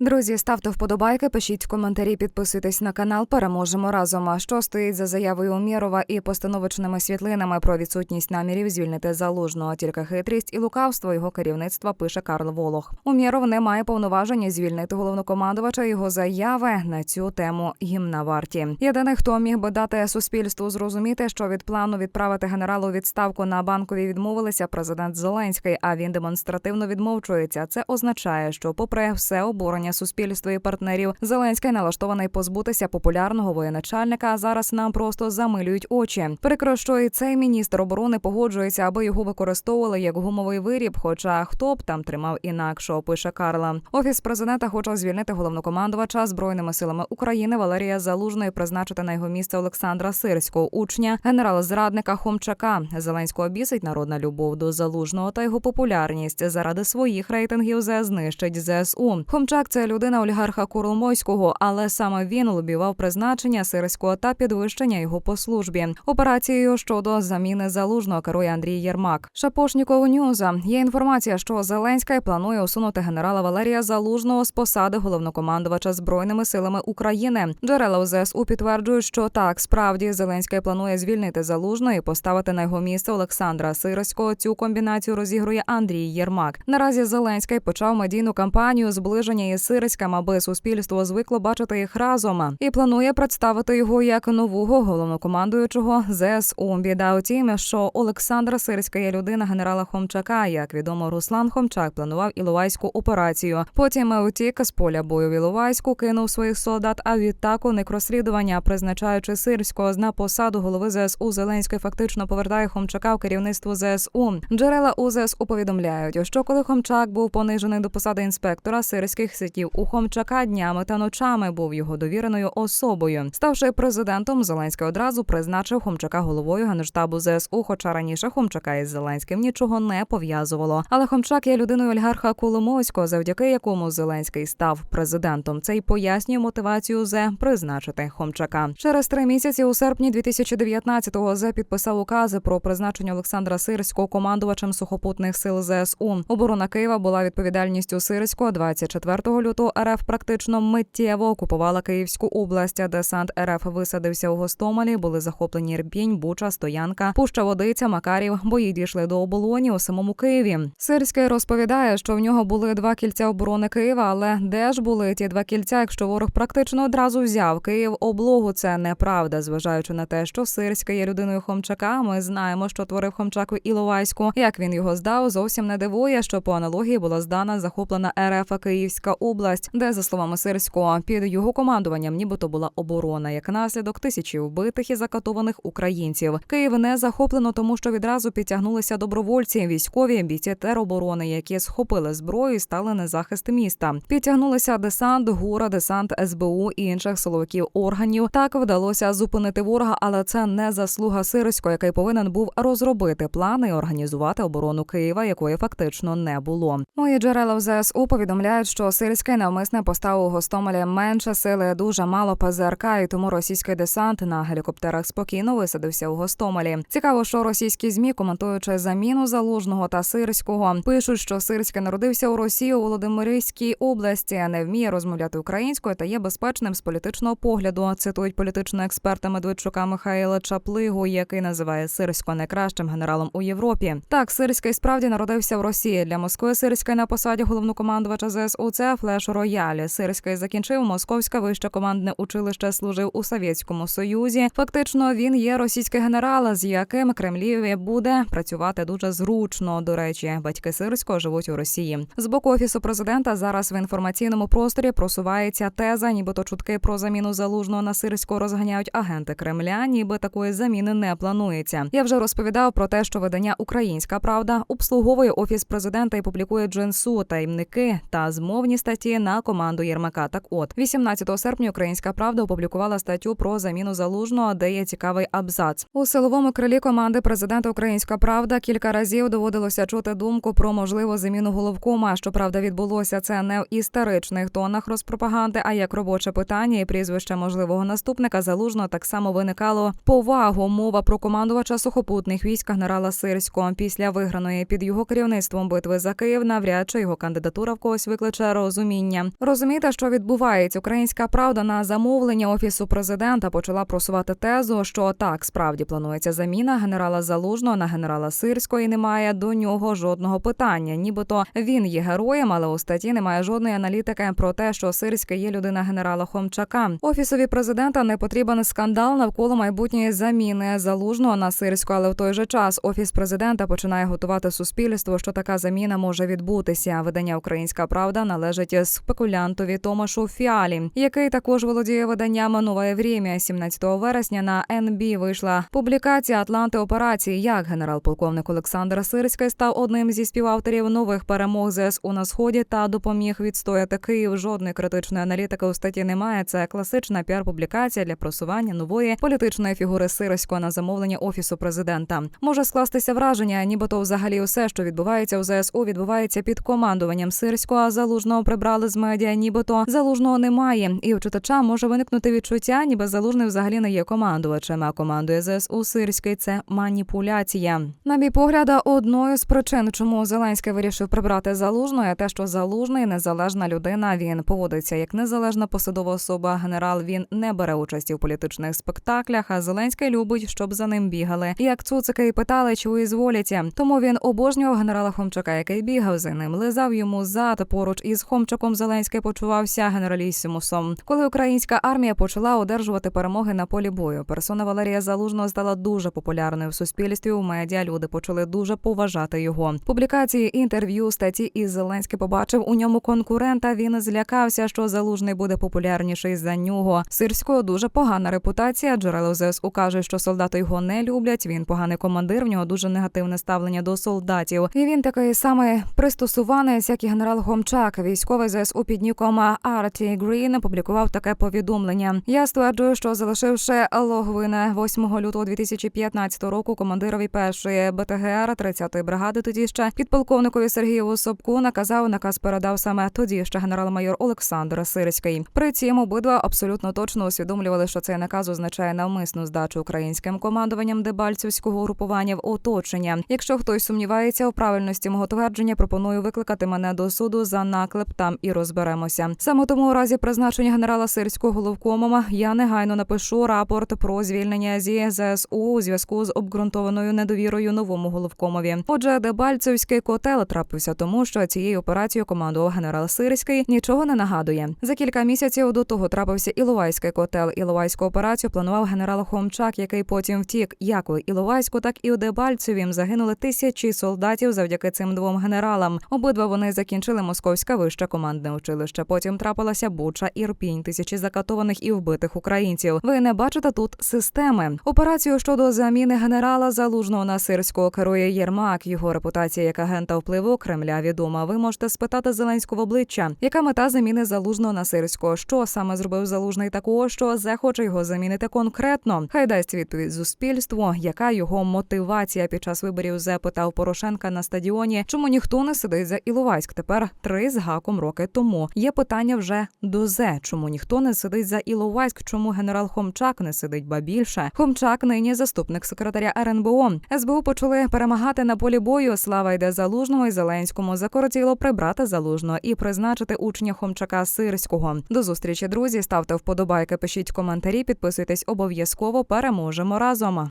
Друзі, ставте вподобайки, пишіть коментарі, підписуйтесь на канал. Переможемо разом. А що стоїть за заявою Умєрова і постановочними світлинами про відсутність намірів звільнити залужного? Тільки хитрість і лукавство його керівництва пише Карл Волох. Умєров не має повноваження звільнити головнокомандувача. Його заяви на цю тему їм на варті. Єдиний, хто міг би дати суспільству зрозуміти, що від плану відправити генералу відставку на банкові відмовилися президент Зеленський, а він демонстративно відмовчується. Це означає, що, попри все обурення суспільства і партнерів, Зеленський налаштований позбутися популярного воєначальника. Зараз нам просто замилюють очі. Прикро, що і цей міністр оборони погоджується, аби його використовували як гумовий виріб. Хоча хто б там тримав інакше, пише Карла. Офіс президента хоче звільнити головнокомандувача збройними силами України Валерія Залужного і призначити на його місце Олександра Сирського, учня генерала-зрадника Хомчака. Зеленського бісить народна любов до залужного та його популярність заради своїх рейтингів зе знищить ЗСУ. Хомчак це людина олігарха Курулмойського, але саме він лобівав призначення Сирського та підвищення його по службі. Операцією щодо заміни залужного керує Андрій Єрмак. Шапошніков Ньюза є інформація, що Зеленський планує усунути генерала Валерія Залужного з посади головнокомандувача збройними силами України. Джерела ЗСУ підтверджують, що так справді Зеленський планує звільнити залужного і поставити на його місце Олександра Сирського. Цю комбінацію розігрує Андрій Єрмак. Наразі Зеленський почав медійну кампанію зближення із Сирським, аби суспільство звикло бачити їх разом, і планує представити його як нового головнокомандуючого ЗСУ. Біда у тім, що Олександр Сирський є людина генерала Хомчака. Як відомо, Руслан Хомчак планував іловайську операцію. Потім утік з поля бою в Іловайську, кинув своїх солдат. А відтак уник розслідування, призначаючи Сирського на посаду голови ЗСУ Зеленський фактично повертає Хомчака в керівництво ЗСУ. Джерела у ЗСУ повідомляють, що коли Хомчак був понижений до посади інспектора, Сирських сидів у Хомчака днями та ночами був його довіреною особою. Ставши президентом, Зеленський одразу призначив Хомчака головою генштабу ЗСУ. Хоча раніше Хомчака із Зеленським нічого не пов'язувало. Але Хомчак є людиною олігарха Коломойського, завдяки якому Зеленський став президентом. Це й пояснює мотивацію зе призначити Хомчака. Через три місяці у серпні 2019-го зе підписав укази про призначення Олександра Сирського командувачем сухопутних сил ЗСУ. Оборона Києва була відповідальністю Сирського 24 лютого. РФ практично миттєво окупувала Київську область. Десант РФ висадився у Гостомелі. Були захоплені Рбінь, Буча, Стоянка, Пуща Водиця, Макарів. Бої дійшли до оболоні у самому Києві. Сирський розповідає, що в нього були два кільця оборони Києва, але де ж були ті два кільця, якщо ворог практично одразу взяв Київ облогу? Це неправда, зважаючи на те, що Сирський є людиною Хомчака. Ми знаємо, що творив Хомчак у Іловайську. Як він його здав, зовсім не дивує, що по аналогії була здана захоплена РФ Київська область, де за словами Сирського під його командуванням, нібито була оборона, як наслідок тисячі вбитих і закатованих українців. Київ не захоплено, тому що відразу підтягнулися добровольці, військові бійці тероборони, які схопили зброю і стали на захист міста. Підтягнулися десант, гура, десант СБУ і інших силовиків органів. Так вдалося зупинити ворога, але це не заслуга Сирського, який повинен був розробити плани і організувати оборону Києва, якої фактично не було. Мої джерела в ЗСУ повідомляють, що Сирський навмисне поставив у Гостомелі менше сили, дуже мало ПЗРК, і тому російський десант на гелікоптерах спокійно висадився у Гостомелі. Цікаво, що російські змі, коментуючи заміну залужного та сирського, пишуть, що Сирський народився у Росії у Володимирській області, а не вміє розмовляти українською та є безпечним з політичного погляду. Цитують політичного експерта Медведчука Михайла Чаплигу, який називає Сирського найкращим генералом у Європі. Так, Сирський справді народився в Росії. Для Москви Сирський на посаді головнокомандувача ЗСУ це флеш роялі. Сирський закінчив Московське вище командне училище, служив у Совєтському Союзі. Фактично, він є російський генерал, з яким Кремліві буде працювати дуже зручно. До речі, батьки Сирського живуть у Росії. З боку офісу президента зараз в інформаційному просторі просувається теза, нібито чутки про заміну залужного на Сирського розганяють агенти Кремля, ніби такої заміни не планується. Я вже розповідав про те, що видання Українська Правда обслуговує офіс президента і публікує джинсу, таємники та змовні статті на команду Єрмака. Так, от 18 серпня Українська Правда опублікувала статтю про заміну залужного, де є цікавий абзац у силовому крилі команди президента Українська Правда кілька разів доводилося чути думку про можливу заміну головкома. Щоправда, відбулося це не в історичних тонах розпропаганди, а як робоче питання і прізвище можливого наступника залужного так само виникало повагу. Мова про командувача сухопутних військ генерала Сирського після виграної під його керівництвом битви за Київ. Навряд чи його кандидатура в когось викличе розуміння розуміння. Розумієте, що відбувається. Українська правда на замовлення офісу президента почала просувати тезу, що так справді планується заміна генерала Залужного на генерала Сирського і немає до нього жодного питання. Нібито він є героєм, але у статті немає жодної аналітики про те, що Сирський є людина генерала Хомчака. Офісові президента не потрібен скандал навколо майбутньої заміни залужного на Сирського, але в той же час офіс президента починає готувати суспільство, що така заміна може відбутися. Видання Українська Правда належить спекулянтові Томашу Фіалі, який також володіє виданнями Нове Врім'я. 17 вересня на НБ вийшла публікація Атланти операції. Як генерал-полковник Олександр Сирський став одним зі співавторів нових перемог ЗСУ на сході та допоміг відстояти Київ. Жодної критичної аналітики у статті немає. Це класична піар-публікація для просування нової політичної фігури Сирського на замовлення офісу президента. Може скластися враження, нібито взагалі усе, що відбувається у ЗСУ, відбувається під командуванням Сирського. Залужного прибрали з медіа, нібито залужного немає. І у читача може виникнути відчуття, ніби залужний взагалі не є командувачем. А командує ЗСУ Сирський це маніпуляція. На мій погляд, одною з причин, чому Зеленський вирішив прибрати залужного, є те, що залужний незалежна людина. Він поводиться як незалежна посадова особа. Генерал він не бере участі в політичних спектаклях. А Зеленський любить, щоб за ним бігали. Як цуцики і питали, чого ізволіться. Тому він обожнював генерала Хомчака, який бігав за ним, лизав йому зад. Поруч із Хомчаком Зеленський почувався генералісімусом. Коли українська армія почала одержувати перемоги на полі бою, персона Валерія Залужного стала дуже популярною в суспільстві. У медіа люди почали дуже поважати його. Публікації, інтерв'ю, статті і Зеленський побачив у ньому конкурента. Він злякався, що залужний буде популярніший за нього. Сирського дуже погана репутація. Джерела ЗСУ каже, що солдати його не люблять. Він поганий командир. В нього дуже негативне ставлення до солдатів. І він такий самий пристосуванець, як і генерал Гомчак. Військовий ЗСУ під ніком Арті Грін опублікував таке повідомлення. Я стверджую, що залишивши Логвина 8 лютого 2015 року, командирові першої БТГР 30-ї бригади, тоді ще підполковникові Сергію Собку наказав наказ передав саме тоді ще генерал-майор Олександр Сирський. При цьому обидва абсолютно точно усвідомлювали, що цей наказ означає навмисну здачу українським командуванням Дебальцівського групування в оточення. Якщо хтось сумнівається у правильності мого твердження, пропоную викликати мене до суду за наклеп і розберемося. Саме тому у разі призначення генерала Сирського головкомом я негайно напишу рапорт про звільнення зі ЗСУ у зв'язку з обґрунтованою недовірою новому головкомові. Отже, Дебальцевський котел трапився тому, що цією операцією командував генерал Сирський нічого не нагадує. За кілька місяців до того трапився Іловайський котел. Іловайську операцію планував генерал Хомчак, який потім втік. Як у Іловайську, так і у Дебальцеві загинули тисячі солдатів завдяки цим двом генералам. Обидва вони закінчили московське вище командне училище. Потім трапилася Буча, Ірпінь, тисячі закатованих і вбитих українців. Ви не бачите тут системи. Операцію щодо заміни генерала залужного на сирського керує Єрмак. Його репутація як агента впливу Кремля відома. Ви можете спитати Зеленського в обличчя, яка мета заміни залужного на сирського? Що саме зробив залужний такого, що захоче його замінити конкретно? Хай дасть відповідь суспільству, яка його мотивація під час виборів запитав Порошенка на стадіоні. Чому ніхто не сидить за Іловайськ? Тепер три з гаком роки тому. Є питання вже до зе. Чому ніхто не сидить за Іловайськ? Чому генерал Хомчак не сидить? Ба більше Хомчак нині заступник секретаря РНБО. СБУ почали перемагати на полі бою. Слава йде залужного і Зеленському. Закоротіло прибрати залужного і призначити учня Хомчака Сирського. До зустрічі, друзі. Ставте вподобайки, пишіть коментарі, підписуйтесь обов'язково. Переможемо разом.